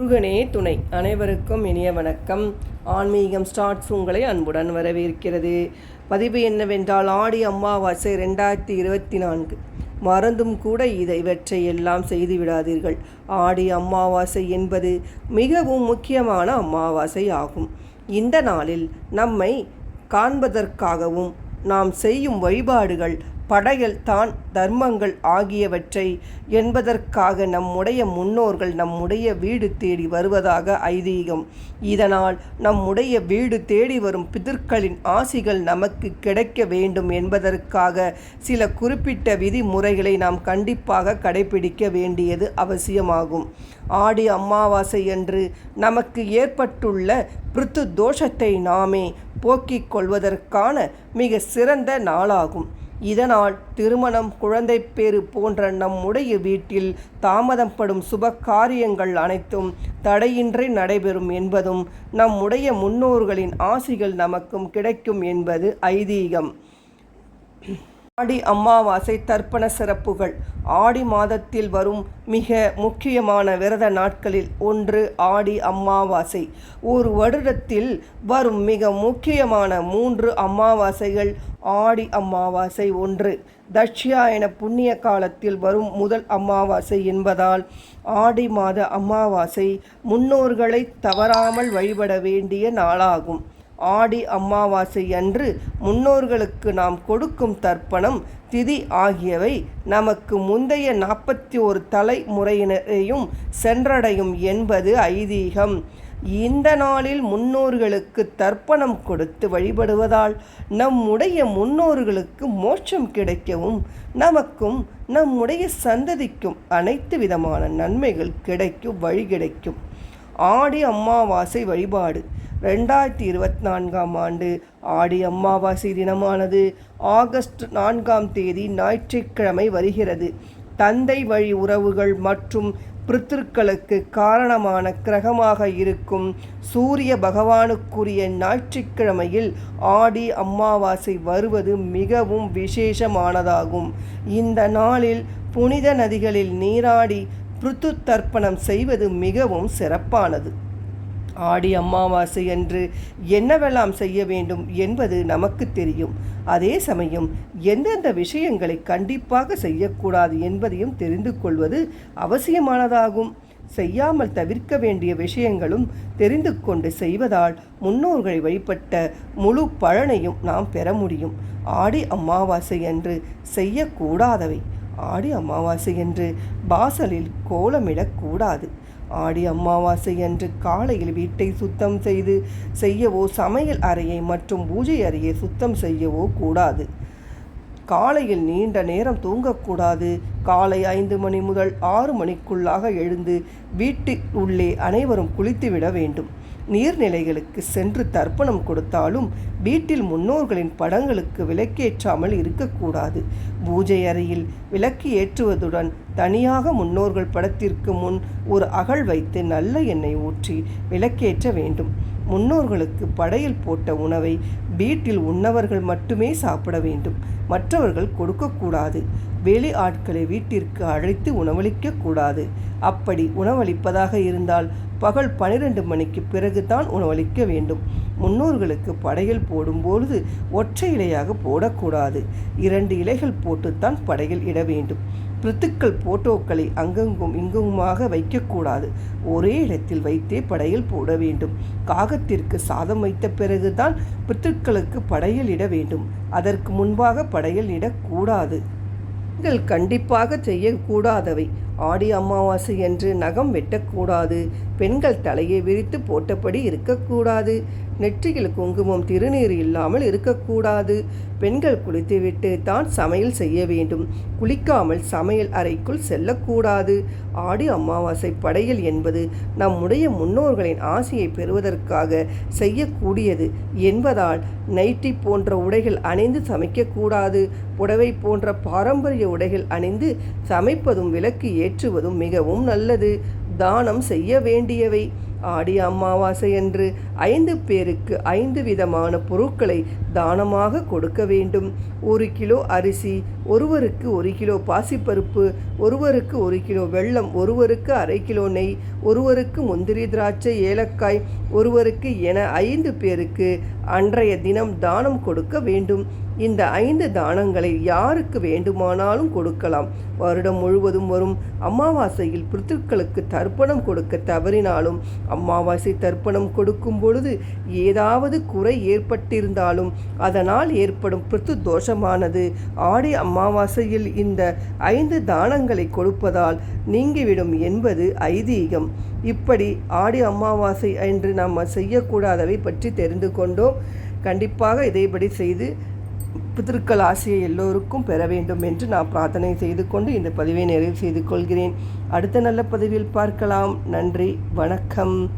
முருகனே துணை. அனைவருக்கும் இனிய வணக்கம். ஆன்மீகம் ஸ்டார்ட்ஸ் உங்களை அன்புடன் வரவேற்கிறது. பதிவு என்னவென்றால் ஆடி அமாவாசை ரெண்டாயிரத்தி இருபத்தி நான்கு. மறந்தும் கூட இதை இவற்றை எல்லாம் செய்து விடாதீர்கள். ஆடி அம்மாவாசை என்பது மிகவும் முக்கியமான அம்மாவாசை ஆகும். இந்த நாளில் நம்மை காண்பதற்காகவும் நாம் செய்யும் வழிபாடுகள் படையல் தான் தர்மங்கள் ஆகியவற்றை என்பதற்காக நம்முடைய முன்னோர்கள் நம்முடைய வீடு தேடி வருவதாக ஐதீகம். இதனால் நம்முடைய வீடு தேடி வரும் பிதற்களின் ஆசிகள் நமக்கு கிடைக்க வேண்டும் என்பதற்காக சில குறிப்பிட்ட விதிமுறைகளை நாம் கண்டிப்பாக கடைபிடிக்க வேண்டியது அவசியமாகும். ஆடி அமாவாசை என்று நமக்கு ஏற்பட்டுள்ள பிருத்து தோஷத்தை நாமே போக்கிக் கொள்வதற்கான மிக சிறந்த நாளாகும். இதனால் திருமணம் குழந்தை பேறு போன்ற நம்முடைய வீட்டில் தாமதப்படும் சுப காரியங்கள் அனைத்தும் தடையின்றி நடைபெறும் என்பதும் நம்முடைய முன்னோர்களின் ஆசிகள் நமக்கும் கிடைக்கும் என்பது ஐதீகம். ஆடி அமாவாசை தர்ப்பண சிறப்புகள். ஆடி மாதத்தில் வரும் மிக முக்கியமான விரத நாட்களில் ஒன்று ஆடி அம்மாவாசை. ஒரு வருடத்தில் வரும் மிக முக்கியமான மூன்று அமாவாசைகள் ஆடி அம்மாவாசை ஒன்று. தட்சியாயன புண்ணிய காலத்தில் வரும் முதல் அமாவாசை என்பதால் ஆடி மாத அமாவாசை முன்னோர்களை தவறாமல் வழிபட வேண்டிய நாளாகும். ஆடி அமாவாசை அன்று முன்னோர்களுக்கு நாம் கொடுக்கும் தர்ப்பணம் திதி ஆகியவை நமக்கு முந்தைய நாற்பத்தி ஒரு தலைமுறையினரையும் சென்றடையும் என்பது ஐதீகம். இந்த நாளில் முன்னோர்களுக்கு தர்ப்பணம் கொடுத்து வழிபடுவதால் நம்முடைய முன்னோர்களுக்கு மோட்சம் கிடைக்கவும் நமக்கும் நம்முடைய சந்ததிக்கும் அனைத்து விதமான நன்மைகள் கிடைக்கும் வழி கிடைக்கும். ஆடி அமாவாசை வழிபாடு ரெண்டாயிரத்தி இருபத்தி நான்காம் ஆண்டு ஆடி அமாவாசை தினமானது ஆகஸ்ட் நான்காம் தேதி ஞாயிற்றுக்கிழமை வருகிறது. தந்தை வழி உறவுகள் மற்றும் பித்திருக்களுக்கு காரணமான கிரகமாக இருக்கும் சூரிய பகவானுக்குரிய ஞாயிற்றுக்கிழமையில் ஆடி அமாவாசை வருவது மிகவும் விசேஷமானதாகும். இந்த நாளில் புனித நதிகளில் நீராடி பிருத்து தர்ப்பணம் செய்வது மிகவும் சிறப்பானது. ஆடி அமாவாசை அன்று என்னவெல்லாம் செய்ய வேண்டும் என்பது நமக்கு தெரியும். அதே சமயம் எந்தெந்த விஷயங்களை கண்டிப்பாக செய்யக்கூடாது என்பதையும் தெரிந்து கொள்வது அவசியமானதாகும். செய்யாமல் தவிர்க்க வேண்டிய விஷயங்களும் தெரிந்து கொண்டு செய்வதால் முன்னோர்களை வழிபட்ட முழு பலனையும் நாம் பெற முடியும். ஆடி அமாவாசை என்று செய்யக்கூடாதவை. ஆடி அமாவாசை என்று வாசலில் கோலமிடக்கூடாது. ஆடி அமாவாசை அன்று காலையில் வீட்டை சுத்தம் செய்து செய்யவோ சமையல் அறையை மற்றும் பூஜை அறையை சுத்தம் செய்யவோ கூடாது. காலையில் நீண்ட நேரம் தூங்கக்கூடாது. காலை ஐந்து மணி முதல் ஆறு மணிக்குள்ளாக எழுந்து வீட்டில் உள்ளே அனைவரும் குளித்துவிட வேண்டும். நீர்நிலைகளுக்கு சென்று தர்ப்பணம் கொடுத்தாலும் வீட்டில் முன்னோர்களின் படங்களுக்கு விளக்கேற்றாமல் இருக்கக்கூடாது. பூஜை அறையில் விளக்கு ஏற்றுவதுடன் தனியாக முன்னோர்கள் படத்திற்கு முன் ஒரு அகல் வைத்து நல்ல எண்ணெய் ஊற்றி விளக்கேற்ற வேண்டும். முன்னோர்களுக்கு படையில் போட்ட உணவை வீட்டில் உண்ணவர்கள் மட்டுமே சாப்பிட வேண்டும். மற்றவர்கள் கொடுக்கக்கூடாது. வெளி ஆட்களை வீட்டிற்கு அழைத்து உணவளிக்க கூடாது அப்படி உணவளிப்பதாக இருந்தால் பகல் பனிரெண்டு மணிக்கு பிறகுதான் உணவளிக்க வேண்டும். முன்னோர்களுக்கு படையல் போடும்பொழுது ஒற்றை இலையாக போடக்கூடாது. இரண்டு இலைகள் போட்டுத்தான் படையல் இட வேண்டும். பிரித்துக்கள் போட்டோக்களை அங்கங்கும் இங்குமாக வைக்கக்கூடாது. ஒரே இடத்தில் வைத்தே படையல் போட வேண்டும். காகத்திற்கு சாதம் வைத்த பிறகுதான் பித்துக்களுக்கு படையல் இட வேண்டும். அதற்கு முன்பாக படையல் இடக்கூடாது நீங்கள் கண்டிப்பாக செய்யக்கூடாதவை ஆடி அமாவாசை என்று நகம் வெட்டக்கூடாது. பெண்கள் தலையை விரித்து போட்டபடி இருக்கக்கூடாது. நெற்றியில் குங்குமம் திருநீர் இல்லாமல் இருக்கக்கூடாது. பெண்கள் குளித்துவிட்டு தான் சமையல் செய்ய வேண்டும். குளிக்காமல் சமையல் அறைக்குள் செல்லக்கூடாது. ஆடி அமாவாசை படையல் என்பது நம்முடைய முன்னோர்களின் ஆசையை பெறுவதற்காக செய்யக்கூடியது என்பதால் நைட்டி போன்ற உடைகள் அணிந்து சமைக்கக்கூடாது. புடவை போன்ற பாரம்பரிய உடைகள் அணிந்து சமைப்பதும் விளக்கு ஏற்றுவதும் மிகவும் நல்லது. தானம் செய்ய வேண்டியவை. ஆடி அமாவாசை அன்று ஐந்து பேருக்கு ஐந்து விதமான பொருட்களை தானமாக கொடுக்க வேண்டும். ஒரு கிலோ அரிசி ஒருவருக்கு ஒரு கிலோ பாசிப்பருப்பு ஒருவருக்கு ஒரு கிலோ வெள்ளம் ஒருவருக்கு அரை கிலோ நெய் ஒருவருக்கு முந்திரி திராட்சை ஏலக்காய் ஒருவருக்கு என ஐந்து பேருக்கு அன்றைய தினம் தானம் கொடுக்க வேண்டும். இந்த ஐந்து தானங்களை யாருக்கு வேண்டுமானாலும் கொடுக்கலாம். வருடம் முழுவதும் வரும் அமாவாசையில் பித்ருக்களுக்கு தர்ப்பணம் கொடுக்க தவறினாலும் அமாவாசை தர்ப்பணம் கொடுக்கும் பொழுது ஏதாவது குறை ஏற்பட்டிருந்தாலும் அதனால் ஏற்படும் பித்ரு தோஷமானது. ஆடி அமாவாசையில் இந்த ஐந்து தானங்களை கொடுப்பதால் நீங்கிவிடும் என்பது ஐதீகம். இப்படி ஆடி அமாவாசை என்று நாம் செய்யக்கூடாதவை பற்றி தெரிந்து கொண்டோம். கண்டிப்பாக இதைப்படி செய்து பித்திருக்கள் ஆசையை எல்லோருக்கும் பெற வேண்டும் என்று நான் பிரார்த்தனை செய்து கொண்டு இந்த பதிவை நிறைவு செய்து கொள்கிறேன். அடுத்த நல்ல பதிவில் பார்க்கலாம். நன்றி. வணக்கம்.